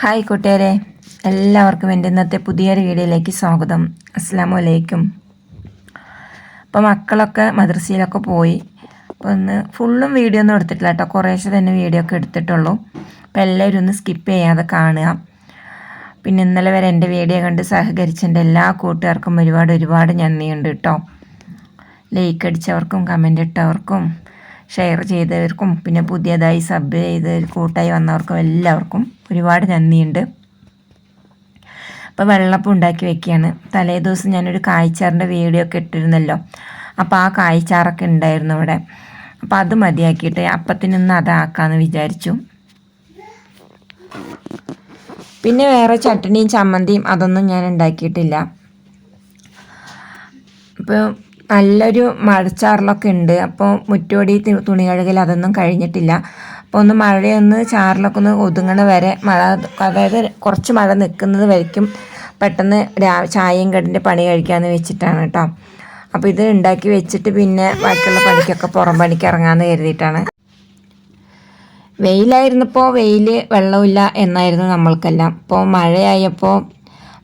Hi കൂട്ടുകാരെ. എല്ലാവർക്കും എന്റെ ഇന്നത്തെ പുതിയൊരു വീഡിയോയിലേക്ക് സ്വാഗതം. അസ്സാമു അലൈക്കും. അപ്പോൾ മക്കളൊക്കെ മദ്രസയിലൊക്കെ പോയി. അപ്പോൾ ഒന്ന് ഫുള്ളും വീഡിയോ ഒന്നും എടുത്തിട്ടില്ല കേട്ടോ. കുറേശ്ശെ തന്നെ വീഡിയോ ഒക്കെ എടുത്തിട്ടുള്ളൂ. അപ്പോൾ എല്ലാവരും ഒന്ന് സ്കിപ്പ് ചെയ്യാതെ കാണുക. പിന്നെ ഇന്നലെ വരെ എന്റെ വീഡിയോ കണ്ട് സഹകരിച്ച എന്റെ എല്ലാ കൂട്ടുകാർക്കും ഒരുപാട് ഒരുപാട് നന്ദിയുണ്ട് കേട്ടോ. ലൈക്ക് അടിച്ചവർക്കും കമന്റ് ഇട്ടവർക്കും. ഷെയർ ചെയ്തവർക്കും പിന്നെ പുതിയതായി സബ് ചെയ്ത് കൂട്ടായി വന്നവർക്കും എല്ലാവർക്കും ഒരുപാട് നന്ദിയുണ്ട്. അപ്പോൾ വെള്ളപ്പം ഉണ്ടാക്കി വെക്കുകയാണ്. തലേ ദിവസം ഞാനൊരു കായ്ച്ചാറിന്റെ വീഡിയോ ഒക്കെ ഇട്ടിരുന്നല്ലോ. അപ്പോൾ ആ കായ്ച്ചാറൊക്കെ ഉണ്ടായിരുന്നു ഇവിടെ അപ്പോൾ അത് മതിയാക്കിയിട്ട് അപ്പത്തിനൊന്ന് അതാക്കാമെന്ന് വിചാരിച്ചു. പിന്നെ വേറെ ചട്ടണിയും ചമ്മന്തിയും അതൊന്നും ഞാൻ ഉണ്ടാക്കിയിട്ടില്ല. ഇപ്പോൾ നല്ലൊരു മഴച്ചാറിലൊക്കെ ഉണ്ട്. അപ്പോൾ മുറ്റോടി തുണി കഴുകൽ അതൊന്നും കഴിഞ്ഞിട്ടില്ല. അപ്പോൾ ഒന്ന് മഴയൊന്ന് ചാറിലൊക്കെ ഒന്ന് ഒതുങ്ങണ വരെ മഴ അതായത് കുറച്ച് മഴ നിൽക്കുന്നത് വരയ്ക്കും പെട്ടെന്ന് രാ ചായയും കടിന്റെ പണി കഴിക്കാമെന്ന് വെച്ചിട്ടാണ് കേട്ടോ. അപ്പോൾ ഇത് ഉണ്ടാക്കി വെച്ചിട്ട് പിന്നെ ബാക്കിയുള്ള പണിക്കൊക്കെ പുറം പണിക്ക് ഇറങ്ങാമെന്ന് കരുതിയിട്ടാണ്. വെയിലായിരുന്നപ്പോൾ വെയിൽ വെള്ളമില്ല എന്നായിരുന്നു നമ്മൾക്കെല്ലാം. ഇപ്പോൾ മഴയായപ്പോൾ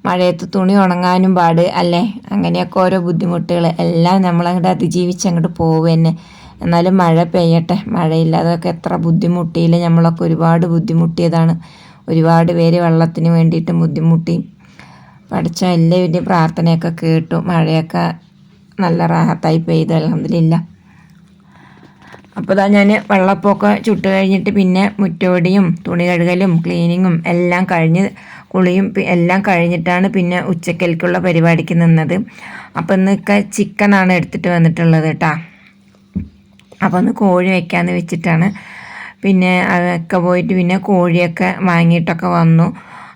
മഴയത്ത് തുണി ഉണങ്ങാനും പാട് അല്ലേ? അങ്ങനെയൊക്കെ ഓരോ ബുദ്ധിമുട്ടുകൾ എല്ലാം നമ്മളങ്ങോട്ട് അതിജീവിച്ച് അങ്ങോട്ട് പോകുക തന്നെ എന്നാലും മഴ പെയ്യട്ടെ. മഴയില്ലാതൊക്കെ എത്ര ബുദ്ധിമുട്ടിയില്ല? നമ്മളൊക്കെ ഒരുപാട് ബുദ്ധിമുട്ടിയതാണ്. ഒരുപാട് പേര് വെള്ളത്തിന് വേണ്ടിയിട്ട് ബുദ്ധിമുട്ടി. പഠിച്ച എല്ലാവരുടെയും പ്രാർത്ഥനയൊക്കെ കേട്ടു. മഴയൊക്കെ നല്ല റാഹത്തായി പെയ്തു. അലഹമില്ല അപ്പോൾ ഇതാ ഞാൻ വെള്ളപ്പൊക്കെ ചുട്ട് കഴിഞ്ഞിട്ട് പിന്നെ മുറ്റോടിയും തുണി കഴുകലും ക്ലീനിങ്ങും എല്ലാം കഴിഞ്ഞ് കുളിയും എല്ലാം കഴിഞ്ഞിട്ടാണ് പിന്നെ ഉച്ചക്കൽക്കുള്ള പരിപാടിക്ക് നിന്നത്. അപ്പോൾ ഇന്നൊക്കെ ചിക്കനാണ് എടുത്തിട്ട് വന്നിട്ടുള്ളത് കേട്ടോ അപ്പോൾ ഒന്ന് കോഴി വയ്ക്കാമെന്ന് വെച്ചിട്ടാണ്. പിന്നെ അതൊക്കെ പോയിട്ട് പിന്നെ കോഴിയൊക്കെ വാങ്ങിയിട്ടൊക്കെ വന്നു.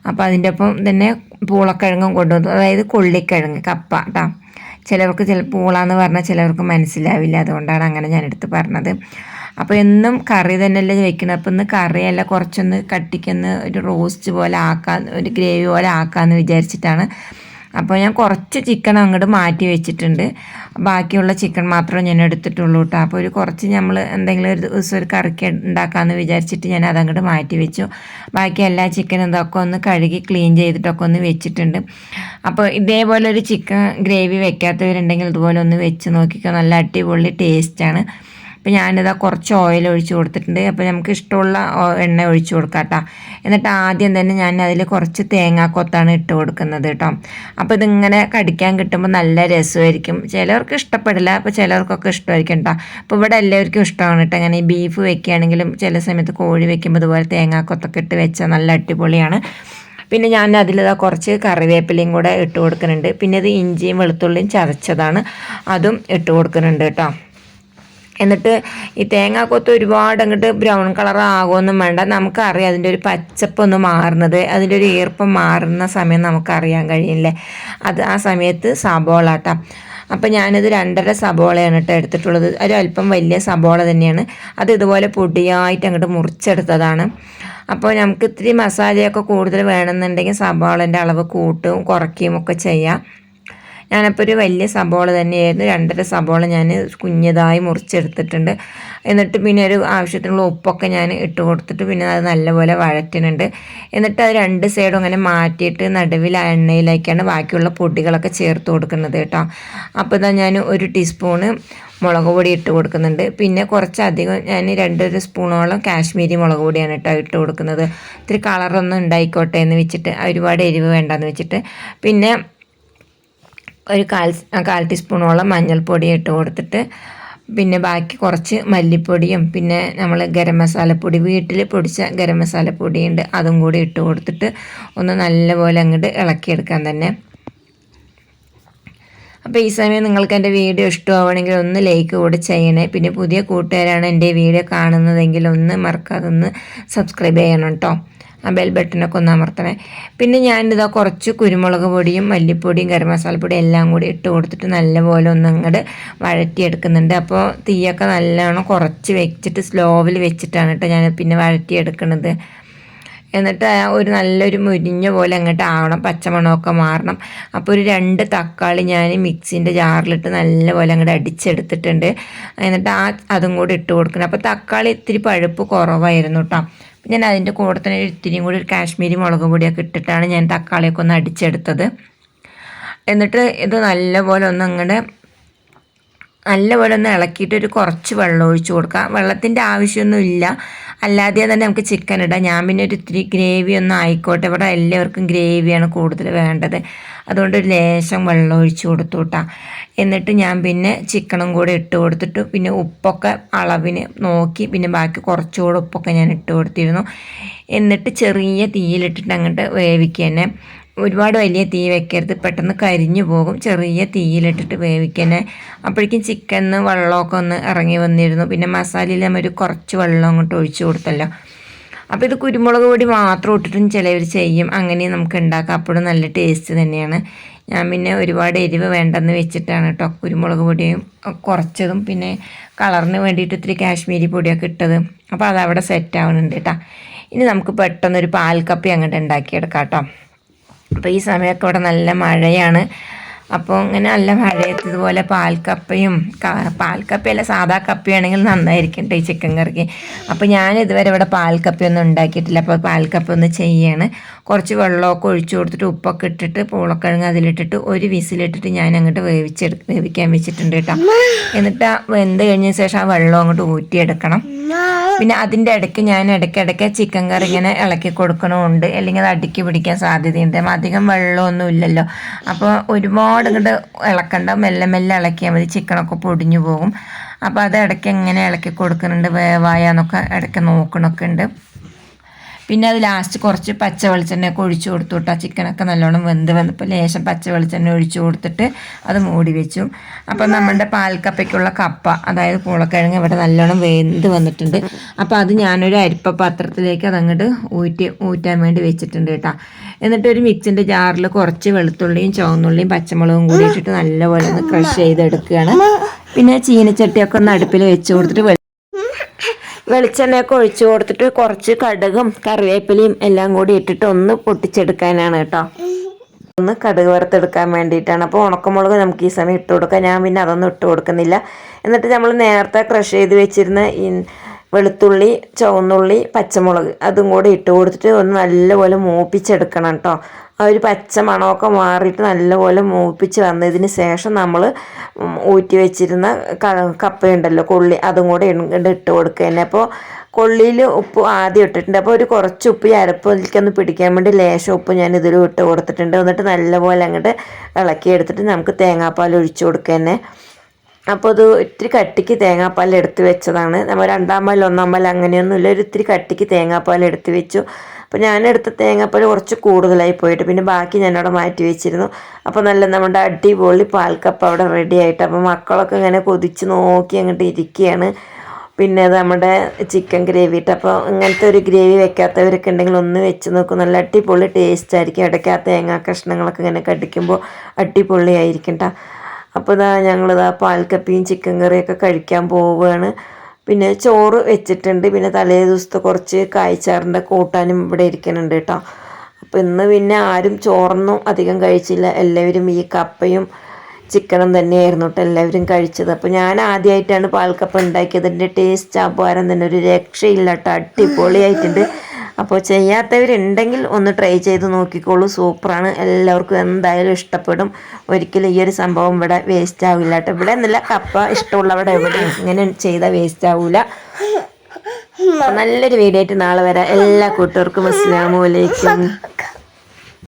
അപ്പോൾ അതിന്റെ ഒപ്പം തന്നെ പൂളക്കിഴങ്ങും കൊണ്ടുവന്നു. അതായത് കൊള്ളിക്കിഴങ്ങ് കപ്പ കേട്ടോ ചിലവർക്ക് ചില പൂളാന്ന് പറഞ്ഞാൽ ചിലവർക്ക് മനസ്സിലാവില്ല. അതുകൊണ്ടാണ് അങ്ങനെ ഞാൻ എടുത്ത് പറഞ്ഞത്. അപ്പോൾ എന്നും കറി തന്നെയല്ലേ വെക്കണം അപ്പോൾ ഇന്ന് കറിയല്ല കുറച്ചൊന്ന് കട്ടിക്കൊന്ന് ഒരു റോസ്റ്റ് പോലെ ആക്കാൻ ഒരു ഗ്രേവി പോലെ ആക്കാമെന്ന് വിചാരിച്ചിട്ടാണ് അപ്പോൾ ഞാൻ കുറച്ച് ചിക്കൻ അങ്ങോട്ട് മാറ്റി വെച്ചിട്ടുണ്ട്. ബാക്കിയുള്ള ചിക്കൻ മാത്രമേ ഞാൻ എടുത്തിട്ടുള്ളൂ കേട്ടോ. അപ്പോൾ ഒരു കുറച്ച് നമ്മൾ എന്തെങ്കിലും ഒരു ദിവസം ഒരു കറിക്ക് ഉണ്ടാക്കാമെന്ന് വിചാരിച്ചിട്ട് ഞാൻ അതങ്ങോട്ട് മാറ്റി വെച്ചു. ബാക്കി എല്ലാ ചിക്കനും ഇതൊക്കെ ഒന്ന് കഴുകി ക്ലീൻ ചെയ്തിട്ടൊക്കെ ഒന്ന് വെച്ചിട്ടുണ്ട്. അപ്പോൾ ഇതേപോലെ ഒരു ചിക്കൻ ഗ്രേവി വെക്കാത്തവരുണ്ടെങ്കിൽ ഇതുപോലെ ഒന്ന് വെച്ച് നോക്കിക്കോ. നല്ല അടിപൊളി ടേസ്റ്റാണ്. അപ്പോൾ ഞാനിതാ കുറച്ച് ഓയിൽ ഒഴിച്ച് കൊടുത്തിട്ടുണ്ട്. അപ്പോൾ നമുക്ക് ഇഷ്ടമുള്ള എണ്ണ ഒഴിച്ച് കൊടുക്കാം കേട്ടോ എന്നിട്ട് ആദ്യം തന്നെ ഞാൻ അതിൽ കുറച്ച് തേങ്ങാക്കൊത്താണ് ഇട്ട് കൊടുക്കുന്നത് കേട്ടോ അപ്പോൾ ഇതിങ്ങനെ കടിക്കാൻ കിട്ടുമ്പോൾ നല്ല രസമായിരിക്കും. ചിലവർക്ക് ഇഷ്ടപ്പെടില്ല അപ്പോൾ ചിലർക്കൊക്കെ ഇഷ്ടമായിരിക്കും കേട്ടോ അപ്പോൾ ഇവിടെ എല്ലാവർക്കും ഇഷ്ടമാണ് കേട്ടോ അങ്ങനെ ബീഫ് വെക്കുകയാണെങ്കിലും ചില സമയത്ത് കോഴി വെക്കുമ്പോൾ ഇതുപോലെ തേങ്ങാക്കൊത്തൊക്കെ ഇട്ട് വെച്ചാൽ നല്ല അടിപൊളിയാണ്. പിന്നെ ഞാൻ അതിൽ കുറച്ച് കറിവേപ്പിലയും കൂടെ ഇട്ട് കൊടുക്കുന്നുണ്ട്. പിന്നെ ഇത് ഇഞ്ചിയും വെളുത്തുള്ളിയും ചതച്ചതാണ്. അതും ഇട്ട് കൊടുക്കുന്നുണ്ട് കേട്ടോ എന്നിട്ട് ഈ തേങ്ങാക്കൊത്ത് ഒരുപാട് അങ്ങോട്ട് ബ്രൗൺ കളർ ആകുമൊന്നും വേണ്ട. നമുക്കറിയാം അതിന്റെ ഒരു പച്ചപ്പൊന്ന് മാറുന്നത് അതിന്റെ ഒരു ഈർപ്പം മാറുന്ന സമയം നമുക്കറിയാൻ കഴിയില്ലേ? അത് ആ സമയത്ത് സബോള കേട്ടോ അപ്പം ഞാനിത് രണ്ടര സബോളയാണ് കേട്ടോ എടുത്തിട്ടുള്ളത്. ഒരു അല്പം വലിയ സബോള തന്നെയാണ്. അത് ഇതുപോലെ പൊടിയായിട്ട് അങ്ങോട്ട് മുറിച്ചെടുത്തതാണ്. അപ്പോൾ നമുക്ക് ഇത്തിരി മസാലയൊക്കെ കൂടുതൽ വേണമെന്നുണ്ടെങ്കിൽ സബോളന്റെ അളവ് കൂട്ടും കുറയ്ക്കുകയും ഒക്കെ ചെയ്യാം. ഞാനപ്പോൾ ഒരു വലിയ സബോള തന്നെയായിരുന്നു. രണ്ടര സബോള ഞാൻ കുഞ്ഞതായി മുറിച്ചെടുത്തിട്ടുണ്ട്. എന്നിട്ട് പിന്നെ ഒരു ആവശ്യത്തിനുള്ള ഉപ്പൊക്കെ ഞാൻ ഇട്ട് കൊടുത്തിട്ട് പിന്നെ അത് നല്ലപോലെ വഴറ്റുന്നുണ്ട്. എന്നിട്ട് അത് രണ്ട് സൈഡും അങ്ങനെ മാറ്റിയിട്ട് നടുവിൽ എണ്ണയിലേക്കാണ് ബാക്കിയുള്ള പൊടികളൊക്കെ ചേർത്ത് കൊടുക്കുന്നത് കേട്ടോ. അപ്പോൾ ഇതാ ഞാൻ ഒരു ടീസ്പൂണ് മുളക് പൊടി ഇട്ട് കൊടുക്കുന്നുണ്ട്. പിന്നെ കുറച്ചധികം ഞാൻ രണ്ടൊരു സ്പൂണോളം കാശ്മീരി മുളക് പൊടിയാണ് കേട്ടോ ഇട്ട് കൊടുക്കുന്നത്. ഇത്തിരി കളറൊന്നും ഉണ്ടായിക്കോട്ടെ എന്ന് വെച്ചിട്ട് ഒരുപാട് എരിവ് വേണ്ടെന്ന് വെച്ചിട്ട്. പിന്നെ ഒരു കാൽ കാൽ ടീസ്പൂണോളം മഞ്ഞൾപ്പൊടി ഇട്ട് കൊടുത്തിട്ട് പിന്നെ ബാക്കി കുറച്ച് മല്ലിപ്പൊടിയും പിന്നെ നമ്മൾ ഗരം മസാലപ്പൊടി വീട്ടിൽ പൊടിച്ച ഗരം മസാലപ്പൊടിയുണ്ട് അതും കൂടി ഇട്ട് കൊടുത്തിട്ട് ഒന്ന് നല്ലപോലെ അങ്ങോട്ട് ഇളക്കിയെടുക്കാൻ തന്നെ. അപ്പോൾ ഈ സമയം നിങ്ങൾക്ക് എന്റെ വീഡിയോ ഇഷ്ടമാവണമെങ്കിൽ ഒന്ന് ലൈക്ക് കൂടെ ചെയ്യണേ. പിന്നെ പുതിയ കൂട്ടുകാരാണ് എന്റെ വീഡിയോ കാണുന്നതെങ്കിൽ ഒന്ന് മറക്കാതെ ഒന്ന് സബ്സ്ക്രൈബ് ചെയ്യണം കേട്ടോ ആ ബെൽ ബട്ടനൊക്കെ ഒന്ന് അമർത്തണേ. പിന്നെ ഞാനിതാ കുറച്ച് കുരുമുളക് പൊടിയും മല്ലിപ്പൊടിയും ഗരം മസാലപ്പൊടിയും എല്ലാം കൂടി ഇട്ട് കൊടുത്തിട്ട് നല്ലപോലെ ഒന്ന് അങ്ങോട്ട് വഴറ്റിയെടുക്കുന്നുണ്ട്. അപ്പോൾ തീയൊക്കെ നല്ലോണം കുറച്ച് വെച്ചിട്ട് സ്ലോവിൽ വെച്ചിട്ടാണ് കേട്ടോ ഞാൻ പിന്നെ വഴറ്റിയെടുക്കുന്നത് എന്നിട്ട് ഒരു നല്ലൊരു മുരിഞ്ഞ പോലെ അങ്ങോട്ട് ആവണം പച്ചമണമൊക്കെ മാറണം. അപ്പോൾ ഒരു രണ്ട് തക്കാളി ഞാൻ മിക്സിന്റെ ജാറിലിട്ട് നല്ലപോലെ അങ്ങോട്ട് അടിച്ചെടുത്തിട്ടുണ്ട്. എന്നിട്ട് ആ അതും കൂടി ഇട്ട് കൊടുക്കണം. അപ്പോൾ തക്കാളി ഇത്തിരി പഴുപ്പ് കുറവായിരുന്നു കേട്ടോ ഞാൻ അതിന്റെ കൂടെ തന്നെ ഇത്തിരിയും കൂടി ഒരു കാശ്മീരി മുളകും കൂടിയൊക്കെ ഇട്ടിട്ടാണ് ഞാൻ തക്കാളിയൊക്കെ ഒന്ന് അടിച്ചെടുത്തത്. എന്നിട്ട് ഇത് നല്ലപോലെ ഒന്ന് അങ്ങോട്ട് നല്ലപോലെ ഒന്ന് ഇളക്കിയിട്ട് ഒരു കുറച്ച് വെള്ളം ഒഴിച്ചു കൊടുക്കാം വെള്ളത്തിന്റെ ആവശ്യമൊന്നും ഇല്ല. അല്ലാതെ തന്നെ നമുക്ക് ചിക്കൻ ഇടാം. ഞാൻ പിന്നെ ഒരു ഇത്തിരി ഗ്രേവി ഒന്നും ആയിക്കോട്ടെ. ഇവിടെ എല്ലാവർക്കും ഗ്രേവിയാണ് കൂടുതൽ വേണ്ടത്. അതുകൊണ്ട് ഒരു ലേശം വെള്ളം ഒഴിച്ച് കൊടുത്തു എന്നിട്ട് ഞാൻ പിന്നെ ചിക്കനും കൂടെ ഇട്ട് കൊടുത്തിട്ട്. പിന്നെ ഉപ്പൊക്കെ അളവിന് നോക്കി. പിന്നെ ബാക്കി കുറച്ചുകൂടെ ഉപ്പൊക്കെ ഞാൻ ഇട്ട് കൊടുത്തിരുന്നു. എന്നിട്ട് ചെറിയ തീയിലിട്ടിട്ട് അങ്ങോട്ട് വേവിക്കുക തന്നെ. ഒരുപാട് വലിയ തീ വെക്കരുത്. പെട്ടെന്ന് കരിഞ്ഞു പോകും. ചെറിയ തീയിലിട്ടിട്ട് വേവിക്കണേ അപ്പോഴേക്കും ചിക്കനിന്ന് വെള്ളമൊക്കെ ഒന്ന് ഇറങ്ങി വന്നിരുന്നു. പിന്നെ മസാലയിൽ നമ്മൾ ഒരു കുറച്ച് വെള്ളം അങ്ങോട്ട് ഒഴിച്ചു കൊടുത്തല്ലോ. അപ്പോൾ ഇത് കുരുമുളക് പൊടി മാത്രം ഇട്ടിട്ടും ചിലവർ ചെയ്യും. അങ്ങനെ നമുക്ക് ഉണ്ടാക്കാം. അപ്പോഴും നല്ല ടേസ്റ്റ് തന്നെയാണ്. ഞാൻ പിന്നെ ഒരുപാട് എരിവ് വേണ്ടെന്ന് വെച്ചിട്ടാണ് കേട്ടോ കുരുമുളക് പൊടിയും കുറച്ചതും പിന്നെ കളറിന് വേണ്ടിയിട്ട് ഇത്തിരി കാശ്മീരി പൊടിയൊക്കെ ഇട്ടത്. അപ്പോൾ അതവിടെ സെറ്റ് ആവുന്നുണ്ട് കേട്ടോ ഇനി നമുക്ക് പെട്ടെന്നൊരു പാൽ കപ്പി അങ്ങോട്ട് ഉണ്ടാക്കിയെടുക്കാം കേട്ടോ അപ്പോൾ ഈ സമയമൊക്കെ ഇവിടെ നല്ല മഴയാണ്. അപ്പോൾ ഇങ്ങനെ നല്ല മഴയത്ത് ഇതുപോലെ പാൽക്കപ്പയും പാൽക്കപ്പയല്ല സാധാ കപ്പയാണെങ്കിൽ നന്നായിരിക്കും കേട്ടോ ഈ ചിക്കൻ കറിക്ക്. അപ്പോൾ ഞാൻ ഇതുവരെ ഇവിടെ പാൽക്കപ്പയൊന്നും ഉണ്ടാക്കിയിട്ടില്ല. അപ്പോൾ പാൽക്കപ്പ ഒന്ന് ചെയ്യാണ്. കുറച്ച് വെള്ളമൊക്കെ ഒഴിച്ചു കൊടുത്തിട്ട് ഉപ്പൊക്കെ ഇട്ടിട്ട് പൂളക്കിഴങ്ങ് അതിലിട്ടിട്ട് ഒരു വിസിലിട്ടിട്ട് ഞാൻ അങ്ങോട്ട് വേവിച്ചെടു വേവിക്കാൻ വെച്ചിട്ടുണ്ട് കേട്ടോ എന്നിട്ട് വെന്ത് കഴിഞ്ഞ ശേഷം ആ വെള്ളം അങ്ങോട്ട് ഊറ്റിയെടുക്കണം. പിന്നെ അതിന്റെ ഇടയ്ക്ക് ഞാൻ ഇടയ്ക്കിടയ്ക്ക് ചിക്കൻ കറി ഇങ്ങനെ ഇളക്കി കൊടുക്കണമുണ്ട്. അല്ലെങ്കിൽ അത് അടുക്കി പിടിക്കാൻ സാധ്യതയുണ്ട്. അധികം വെള്ളമൊന്നും ഇല്ലല്ലോ അപ്പോൾ ഒരുപാട് ഇങ്ങോട്ട് ഇളക്കണ്ട. മെല്ലെ മെല്ലെ ഇളക്കിയാൽ മതി. ചിക്കനൊക്കെ പൊടിഞ്ഞു പോകും. അപ്പോൾ അത് ഇടയ്ക്ക് എങ്ങനെ ഇളക്കി കൊടുക്കുന്നുണ്ട്? വേവായാന്നൊക്കെ ഇടയ്ക്ക് നോക്കണമൊക്കെ ഉണ്ട്. പിന്നെ അത് ലാസ്റ്റ് കുറച്ച് പച്ച വെളിച്ചെണ്ണയൊക്കെ ഒഴിച്ചു കൊടുത്തു കേട്ടോ ചിക്കനൊക്കെ നല്ലോണം വെന്ത് വന്നപ്പോൾ ലേശം പച്ച വെളിച്ചെണ്ണ ഒഴിച്ചു കൊടുത്തിട്ട് അത് മൂടി വെച്ചു. അപ്പം നമ്മുടെ പാൽക്കപ്പയ്ക്കുള്ള കപ്പ അതായത് പൂളക്കിഴങ്ങ് ഇവിടെ നല്ലോണം വെന്ത് വന്നിട്ടുണ്ട്. അപ്പോൾ അത് ഞാനൊരു അരിപ്പ പാത്രത്തിലേക്ക് അതങ്ങോട്ട് ഊറ്റി ഊറ്റാൻ വേണ്ടി വെച്ചിട്ടുണ്ട് കേട്ടോ. എന്നിട്ട് ഒരു മിക്സിന്റെ ജാറിൽ കുറച്ച് വെളുത്തുള്ളിയും ചുവന്നുള്ളിയും പച്ചമുളകും കൂടി ഇട്ടിട്ട് നല്ലപോലെ ഒന്ന് ക്രഷ് ചെയ്തെടുക്കുകയാണ്. പിന്നെ ചീനച്ചട്ടിയൊക്കെ ഒന്ന് അടുപ്പിൽ വെച്ച് കൊടുത്തിട്ട് വെളിച്ചെണ്ണയൊക്കെ ഒഴിച്ചു കൊടുത്തിട്ട് കുറച്ച് കടുകും കറിവേപ്പിലയും എല്ലാം കൂടി ഇട്ടിട്ട് ഒന്ന് പൊട്ടിച്ചെടുക്കാനാണ് കേട്ടോ. ഒന്ന് കടുക് വറുത്തെടുക്കാൻ വേണ്ടിയിട്ടാണ്. അപ്പോൾ ഉണക്കമുളക് നമുക്ക് ഈ സമയം ഇട്ട് കൊടുക്കാം. ഞാൻ പിന്നെ അതൊന്നും ഇട്ട് കൊടുക്കുന്നില്ല. എന്നിട്ട് നമ്മൾ നേരത്തെ ക്രഷ് ചെയ്ത് വെച്ചിരുന്ന ഈ വെളുത്തുള്ളി ചുവന്നുള്ളി പച്ചമുളക് അതും കൂടി ഇട്ട് കൊടുത്തിട്ട് ഒന്ന് നല്ലപോലെ മൂപ്പിച്ചെടുക്കണം കേട്ടോ. ആ ഒരു പച്ച മണമൊക്കെ മാറിയിട്ട് നല്ലപോലെ മൂപ്പിച്ച് വന്നതിന് ശേഷം നമ്മൾ ഊറ്റി വെച്ചിരുന്ന കപ്പയുണ്ടല്ലോ കൊള്ളി അതും കൂടെ ഇട്ട് കൊടുക്കുക തന്നെ. അപ്പോൾ കൊള്ളിയിൽ ഉപ്പ് ആദ്യം ഇട്ടിട്ടുണ്ട്. അപ്പോൾ ഒരു കുറച്ച് ഉപ്പ് ഈ അരപ്പിലേക്കൊന്ന് പിടിക്കാൻ വേണ്ടി ലേശം ഉപ്പ് ഞാൻ ഇതിലും ഇട്ട് കൊടുത്തിട്ടുണ്ട്. എന്നിട്ട് നല്ലപോലെ അങ്ങോട്ട് ഇളക്കി എടുത്തിട്ട് നമുക്ക് തേങ്ങാപ്പാൽ ഒഴിച്ചു കൊടുക്കുക തന്നെ. അപ്പോൾ അത് ഒത്തിരി കട്ടിക്ക് തേങ്ങാപ്പാൽ എടുത്ത് വെച്ചതാണ്. നമ്മൾ രണ്ടാം പാൽ ഒന്നാം പാൽ അങ്ങനെയൊന്നുമില്ല. ഒരു ഇത്തിരി കട്ടിക്ക് തേങ്ങാപ്പാൽ എടുത്ത് വെച്ചു. അപ്പോൾ ഞാൻ എടുത്ത തേങ്ങാപ്പാൽ കുറച്ച് കൂടുതലായി പോയിട്ട് പിന്നെ ബാക്കി ഞാനവിടെ മാറ്റി വെച്ചിരുന്നു. അപ്പോൾ നല്ല നമ്മുടെ അടിപൊളി പാൽക്കപ്പ് അവിടെ റെഡി ആയിട്ട്. അപ്പോൾ മക്കളൊക്കെ ഇങ്ങനെ കൊതിച്ച് നോക്കി അങ്ങോട്ട് ഇരിക്കുകയാണ്. പിന്നെ നമ്മുടെ ചിക്കൻ ഗ്രേവി ഇട്ട് അപ്പോൾ ഇങ്ങനത്തെ ഒരു ഗ്രേവി വെക്കാത്തവരൊക്കെ ഉണ്ടെങ്കിൽ ഒന്ന് വെച്ച് നോക്കും. നല്ല അടിപൊളി ടേസ്റ്റ് ആയിരിക്കും. ഇടയ്ക്ക് ആ തേങ്ങാ കഷ്ണങ്ങളൊക്കെ ഇങ്ങനെ കടിക്കുമ്പോൾ അടിപൊളിയായിരിക്കും കേട്ടോ അപ്പോൾ ഇതാ ഞങ്ങളിതാ പാൽക്കപ്പിയും ചിക്കൻ കറിയൊക്കെ കഴിക്കാൻ പോവുകയാണ്. പിന്നെ ചോറ് വെച്ചിട്ടുണ്ട്. പിന്നെ തലേ ദിവസത്തെ കുറച്ച് കായ്ച്ചാറിന്റെ കൂട്ടാനും ഇവിടെ ഇരിക്കുന്നുണ്ട് കേട്ടോ. അപ്പോൾ ഇന്ന് പിന്നെ ആരും ചോറൊന്നും അധികം കഴിച്ചില്ല. എല്ലാവരും ഈ കപ്പയും ചിക്കനും തന്നെയായിരുന്നു കേട്ടോ എല്ലാവരും കഴിച്ചത്. അപ്പോൾ ഞാൻ ആദ്യമായിട്ടാണ് പാൽക്കപ്പ ഉണ്ടാക്കിയത്. എന്റെ ടേസ്റ്റ് അപാരം തന്നെ. ഒരു രക്ഷയില്ല കേട്ടോ. അടിപൊളിയായിട്ടുണ്ട്. അപ്പോൾ ചെയ്യാത്തവരുണ്ടെങ്കിൽ ഒന്ന് ട്രൈ ചെയ്ത് നോക്കിക്കോളൂ. സൂപ്പറാണ്. എല്ലാവർക്കും എന്തായാലും ഇഷ്ടപ്പെടും. ഒരിക്കലും ഈ ഒരു സംഭവം ഇവിടെ വേസ്റ്റ് ആവില്ല കേട്ടോ. ഇവിടെ എന്നല്ല കപ്പ ഇഷ്ടമുള്ളവിടെ എവിടെ ഇങ്ങനെ ചെയ്താൽ വേസ്റ്റ് ആവില്ല നല്ലൊരു വീഡിയോ ആയിട്ട് നാളെ വരാം. എല്ലാ കൂട്ടുകാർക്കും അസ്സാം വലൈക്കും